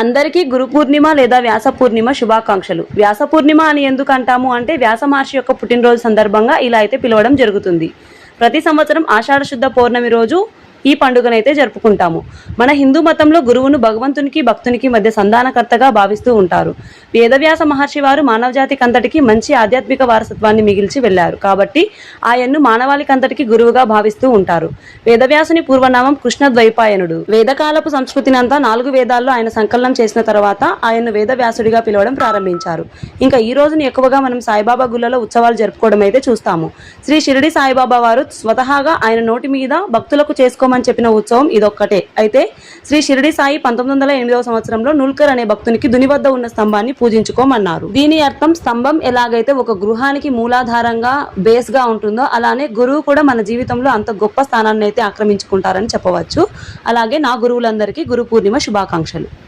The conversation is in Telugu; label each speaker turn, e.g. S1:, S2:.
S1: అందరికీ గురు పూర్ణిమ లేదా వ్యాస పూర్ణిమ శుభాకాంక్షలు. వ్యాస పూర్ణిమ అని ఎందుకు అంటాము అంటే వ్యాస మహర్షి యొక్క పుట్టినరోజు సందర్భంగా ఇలా అయితే పిలవడం జరుగుతుంది. ప్రతి సంవత్సరం ఆషాఢ శుద్ధ పౌర్ణమి రోజు ఈ పండుగనైతే జరుపుకుంటాము. మన హిందూ మతంలో గురువును భగవంతునికి భక్తునికి మధ్య సంధానకర్తగా భావిస్తూ ఉంటారు. వేదవ్యాస మహర్షి వారు మానవజాతికి అంతటికి మంచి ఆధ్యాత్మిక వారసత్వాన్ని మిగిల్చి వెళ్ళారు కాబట్టి ఆయన్ను మానవాళికంతటికి గురువుగా భావిస్తూ ఉంటారు. వేదవ్యాసుని పూర్వనామం కృష్ణ ద్వైపాయనుడు వేదకాలపు సంస్కృతిని అంతా నాలుగు వేదాల్లో ఆయన సంకలనం చేసిన తర్వాత ఆయన్ను వేదవ్యాసుడిగా పిలవడం ప్రారంభించారు. ఇంకా ఈ రోజుని ఎక్కువగా మనం సాయిబాబా గుళ్ళలో ఉత్సవాలు జరుపుకోవడం అయితే చూస్తాము. శ్రీ షిరిడి సాయిబాబా వారు స్వతహాగా ఆయన నోటి మీద భక్తులకు చేసుకో చేసుకోమని చెప్పిన ఉత్సవం ఇదొక్కటే. అయితే శ్రీ షిరిడి సాయి పంతొమ్మిది వందల ఎనిమిదవ సంవత్సరంలో నుల్కర్ అనే భక్తునికి దుని వద్ద ఉన్న స్తంభాన్ని పూజించుకోమన్నారు. దీని అర్థం స్తంభం ఎలాగైతే ఒక గృహానికి మూలాధారంగా బేస్గా ఉంటుందో అలానే గురువు కూడా మన జీవితంలో అంత గొప్ప స్థానాన్ని అయితే ఆక్రమించుకుంటారని చెప్పవచ్చు. అలాగే నా గురువులందరికీ గురు పూర్ణిమ శుభాకాంక్షలు.